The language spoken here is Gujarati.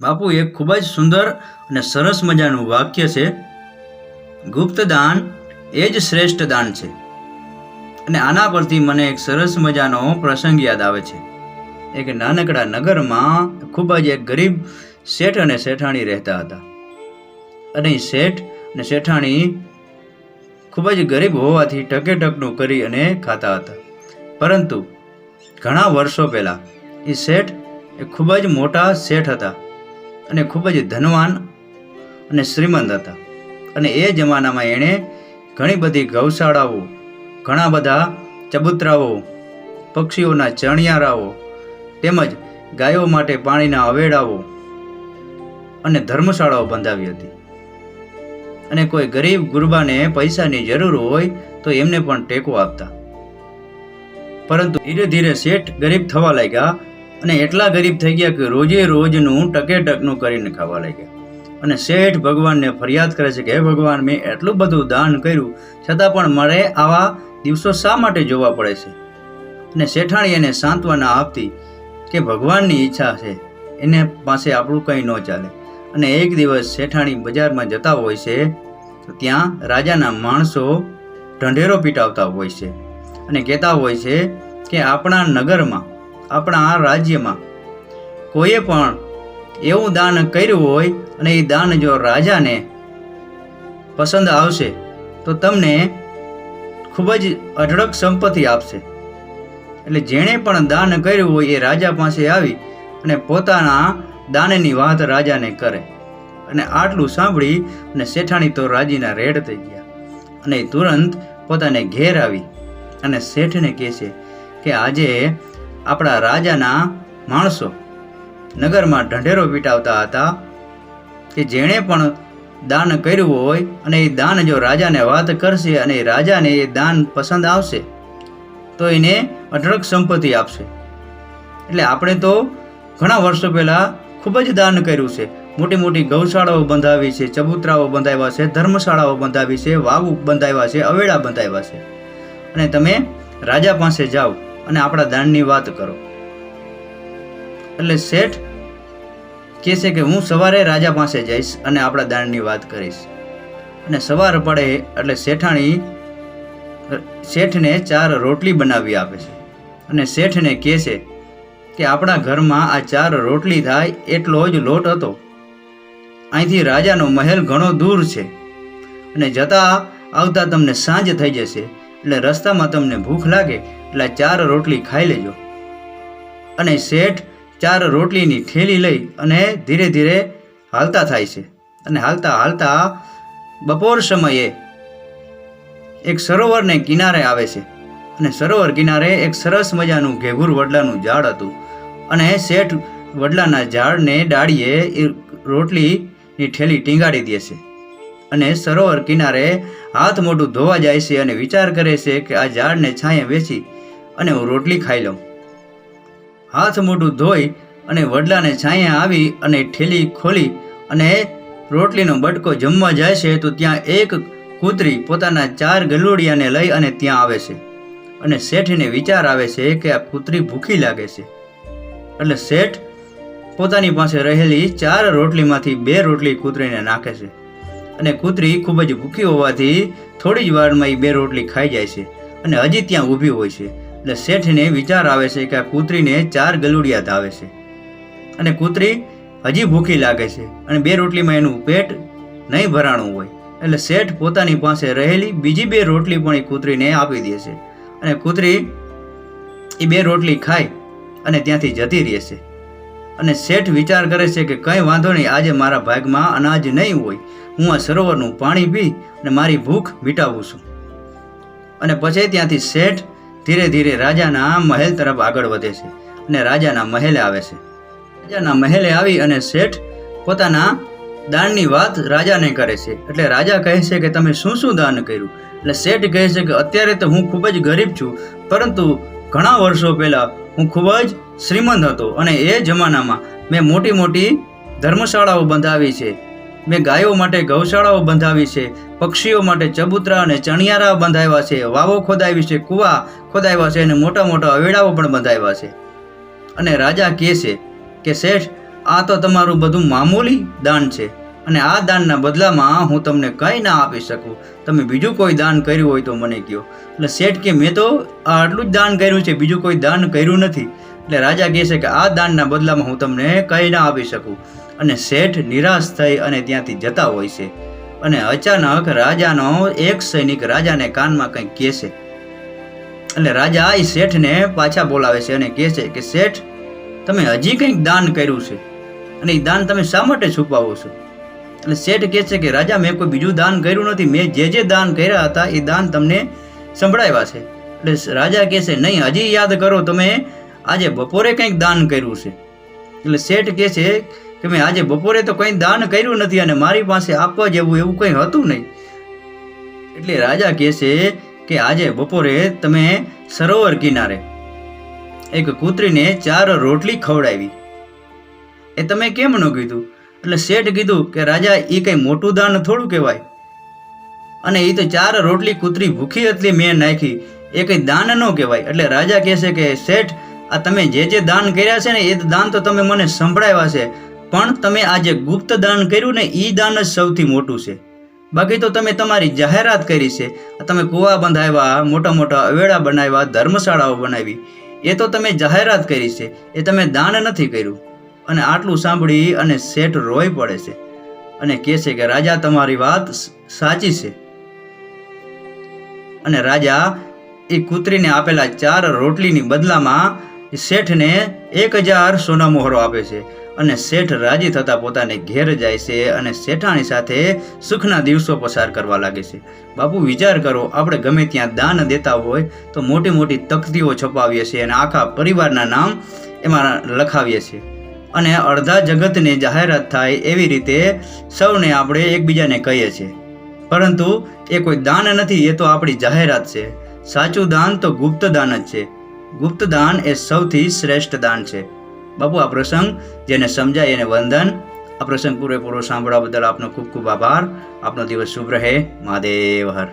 બાપુ એક ખૂબ જ સુંદર અને સરસ મજાનું વાક્ય છે. ગુપ્ત દાન એ જ શ્રેષ્ઠ દાન છે. અને આના પરથી મને એક સરસ મજાનો પ્રસંગ યાદ આવે છે. એક નાનકડા નગરમાં ખૂબ જ એક ગરીબ શેઠ અને શેઠાણી રહેતા હતા. અને શેઠ અને શેઠાણી ખૂબ જ ગરીબ હોવાથી ટકે ટકનું કરી અને ખાતા હતા. પરંતુ ઘણા વર્ષો પહેલાં એ શેઠ એ ખૂબ જ મોટા શેઠ હતા. અને ખૂબ જ ધનવાન અને શ્રીમંત હતા. અને એ જમાનામાં એણે ઘણી બધી ગૌશાળાઓ, ઘણા બધા ચબૂતરાઓ, પક્ષીઓના ચણિયારાઓ તેમજ ગાયો માટે પાણીના અવેડાઓ અને ધર્મશાળાઓ બંધાવી હતી. અને કોઈ ગરીબ ગુરબાને પૈસાની જરૂર હોય તો એમને પણ ટેકો આપતા. પરંતુ ધીરે ધીરે શેઠ ગરીબ થવા લાગ્યા અને એટલા ગરીબ થઈ ગયા કે રોજે રોજનું ટકે ટકનું કરીને ખાવા લાગ્યા. અને શેઠ ભગવાનને ફરિયાદ કરે છે કે, હે ભગવાન, મેં એટલું બધું દાન કર્યું, છતાં પણ મારે આવા દિવસો શા માટે જોવા પડે છે? અને શેઠાણી એને સાંત્વના આપતી કે, ભગવાનની ઈચ્છા છે, એને પાસે આપણું કંઈ ન ચાલે. અને એક દિવસ શેઠાણી બજારમાં જતા હોય છે, તો ત્યાં રાજાના માણસો ઢંઢેરો પીટાવતા હોય છે અને કહેતા હોય છે કે, આપણા નગરમાં આપણા આ રાજ્યમાં. કોઈએ પણ એવું દાન કર્યું હોય અને એ દાન જો રાજાને પસંદ આવશે, તો તમને ખૂબ જ અઢળક સંપત્તિ આપશે. એટલે જેણે પણ દાન કર્યું હોય એ રાજા પાસે આવી અને પોતાના દાનની વાત રાજાને કરે. અને આટલું સાંભળી અને શેઠાણી તો રાજીના રેડ થઈ ગયા. અને તુરંત પોતાને ઘેર આવી અને શેઠને કહે છે કે આજે આપણા રાજાના માણસો નગરમાં ઢંઢેરો પીટાવતા હતા કે જેણે પણ દાન કર્યું હોય અને એ દાન જો રાજાને વાત કરશે અને એ રાજાને એ દાન પસંદ આવશે, તો એને અઢળક સંપત્તિ આપશે. એટલે આપણે તો ઘણા વર્ષો પહેલાં ખૂબ જ દાન કર્યું છે. મોટી મોટી ગૌશાળાઓ બંધાવી છે, ચબૂતરાઓ બંધાવ્યા છે, ધર્મશાળાઓ બંધાવી છે વાવ બંધાવ્યા છે, અવેડા બંધાવ્યા છે. અને તમે રાજા પાસે જાઓ. અને આપણા દાનની વાત કરો. એટલે શેઠ કહે છે કે હું સવારે રાજા પાસે જઈશ અને આપણા દાનની વાત કરીશ. અને સવાર પડે એટલે શેઠાણી શેઠને ચાર રોટલી બનાવી આપે છે. અને શેઠને કહે છે કે આપણા ઘરમાં આ ચાર રોટલી થાય એટલો જ લોટ હતો. અહીંથી રાજાનો મહેલ ઘણો દૂર છે. અને જતા આવતા તમને સાંજ થઈ જશે. એટલે રસ્તામાં તમને ભૂખ લાગે એટલે ચાર રોટલી ખાઈ લેજો. અને શેઠ ચાર રોટલીની થેલી લઈ અને ધીરે ધીરે હાલતા થાય છે. અને હાલતા હાલતા બપોર સમયે એક સરોવરને કિનારે આવે છે. અને સરોવર કિનારે એક સરસ મજાનું ઘેઘુર વડલાનું ઝાડ હતું. અને શેઠ વડલાના ઝાડને ડાળીએ એ રોટલીની ઠેલી ટીંગાડી દે છે. અને સરોવર કિનારે હાથ મોઢું ધોવા જાય છે અને વિચાર કરે છે કે આ ઝાડને છાંયે વેચી અને હું રોટલી ખાઈ લઉં. હાથ મોઢું ધોઈ અને વડલાને છાંયે આવી અને ઠેલી ખોલી અને રોટલીનો બટકો જમવા જાય છે તો ત્યાં એક કૂતરી પોતાના ચાર ગલુડિયાને લઈ અને ત્યાં આવે છે અને શેઠને વિચાર આવે છે કે આ કૂતરી ભૂખી લાગે છે. એટલે શેઠ પોતાની પાસે રહેલી ચાર રોટલીમાંથી બે રોટલી કૂતરીને નાખે છે. અને કૂતરી ખૂબ જ ભૂખી હોવાથી થોડી જ વારમાં એ બે રોટલી ખાઈ જાય છે અને હજી ત્યાં ઊભી હોય છે. એટલે શેઠને વિચાર આવે છે કે આ કૂતરીને ચાર ગલુડિયા ધાવે છે. અને કૂતરી હજી ભૂખી લાગે છે અને બે રોટલીમાં એનું પેટ નહીં ભરાણું હોય. એટલે શેઠ પોતાની પાસે રહેલી બીજી બે રોટલી પણ એ કૂતરીને આપી દે છે. અને કૂતરી એ બે રોટલી ખાય અને ત્યાંથી જતી રહે છે. અને શેઠ વિચાર કરે છે કે કંઈ વાંધો નહીં, આજે મારા ભાગમાં અનાજ નહીં હોય. હું આ સરોવરનું પાણી પી અને મારી ભૂખ મિટાવું છું. અને પછી ત્યાંથી શેઠ ધીરે ધીરે રાજાના મહેલ તરફ આગળ વધે છે અને રાજાના મહેલે આવે છે. રાજાના મહેલે આવી અને શેઠ પોતાના દાનની વાત રાજાને કરે છે. એટલે રાજા કહે છે કે તમે શું શું દાન કર્યું? એટલે શેઠ કહે છે કે અત્યારે તો હું ખૂબ જ ગરીબ છું, પરંતુ ઘણા વર્ષો પહેલાં હું ખૂબ જ શ્રીમંત હતો અને એ જમાનામાં મેં મોટી મોટી ધર્મશાળાઓ બંધાવી છે. મેં ગાયો માટે ગૌશાળાઓ બંધાવી છે, પક્ષીઓ માટે ચબૂતરા અને ચણિયારા બંધાવ્યા છે, વાવો ખોદાવી છે, કૂવા ખોદાવ્યા છે અને મોટા મોટા અવેડાઓ પણ બંધાવ્યા છે. અને રાજા કહે છે કે, શેઠ, આ તો તમારું બધું મામૂલી દાન છે. અને આ દાનના બદલામાં હું તમને કંઈ ના આપી શકું. તમે બીજું કોઈ દાન કર્યું હોય તો મને કહો. એટલે શેઠ કે, મેં તો આટલું જ દાન કર્યું છે, બીજું કોઈ દાન કર્યું નથી. એટલે રાજા કહે છે કે આ દાનના બદલામાં હું તમને કંઈ ના આપી શકું. અને શેઠ નિરાશ થઈ અને ત્યાંથી જતા હોય છે. અને અચાનક રાજાનો એક સૈનિક રાજાને કાનમાં કંઈક કહે છે. એટલે રાજા એ શેઠને પાછા બોલાવે છે અને કહે છે કે, શેઠ, તમે હજી કંઈક દાન કર્યું છે. અને એ દાન તમે શા માટે છુપાવો છો? એટલે શેઠ કહે છે કે, રાજા, મેં કોઈ બીજું દાન કર્યું નથી. મેં જે જે દાન કર્યા હતા, એ દાન તમને સંભળાવ્યા છે. એટલે રાજા કહે છે, નહીં, હજી યાદ કરો, તમે આજે બપોરે કંઈક દાન કર્યું છે. એટલે શેઠ કહે છે કે, મેં આજે બપોરે તો કંઈ દાન કર્યું નથી અને મારી પાસે આપવા જેવું એવું કંઈ હતું નહીં. એટલે રાજા કહે છે કે, આજે બપોરે તમે સરોવર કિનારે એક કૂતરીને ચાર રોટલી ખવડાવી. એ તમે કેમ ન કીધું? એટલે શેઠ કીધું કે, રાજા એ કંઈ મોટું દાન થોડું કહેવાય. અને એ તો ચાર રોટલી કૂતરી ભૂખી હતી મેં નાખી. એ કંઈ દાન ન કહેવાય. એટલે રાજા કહેશે કે, શેઠ, આ તમે જે જે દાન કર્યા છે ને, એ દાન તો તમે મને સંભળાવ્યા છે. પણ તમે આ જે ગુપ્ત દાન કર્યું ને એ દાન જ સૌથી મોટું છે. બાકી તો તમે તમારી જાહેરાત કરી છે. તમે કૂવા બંધાવ્યા, મોટા મોટા અવેડા બનાવ્યા, ધર્મશાળાઓ બનાવી. એ તો તમે જાહેરાત કરી છે. એ તમે દાન નથી કર્યું. અને આટલું સાંભળી અને શેઠ રોઈ પડે છે અને કહે છે કે, રાજા, તમારી વાત સાચી છે. અને રાજા એ કૂતરીને આપેલા ચાર રોટલીની બદલામાં શેઠને એક હજાર સોના મોહરો આપે છે અને શેઠ રાજી થતાં પોતાને ઘેર જાય છે અને શેઠાણી સાથે સુખના દિવસો પસાર કરવા લાગે છે. બાપુ, વિચાર કરો, આપણે ગમે ત્યાં દાન દેતા હોય તો મોટી મોટી તકતીઓ છપાવીએ છીએ અને આખા પરિવારના નામ એમાં લખાવીએ છીએ. અને અડધા જગતને જાહેરાત થાય એવી રીતે સૌને આપણે એકબીજાને કહીએ છીએ. પરંતુ એ કોઈ દાન નથી, એ તો આપણી જાહેરાત છે. સાચું દાન તો ગુપ્ત દાન જ છે. ગુપ્ત દાન એ સૌથી શ્રેષ્ઠ દાન છે. બાપુ, આ પ્રસંગ જેને સમજાય એને વંદન. આ પ્રસંગ પૂરેપૂરો સાંભળવા બદલ આપનો ખૂબ ખૂબ આભાર. આપનો દિવસ શુભ રહે. મહાદેવ હર.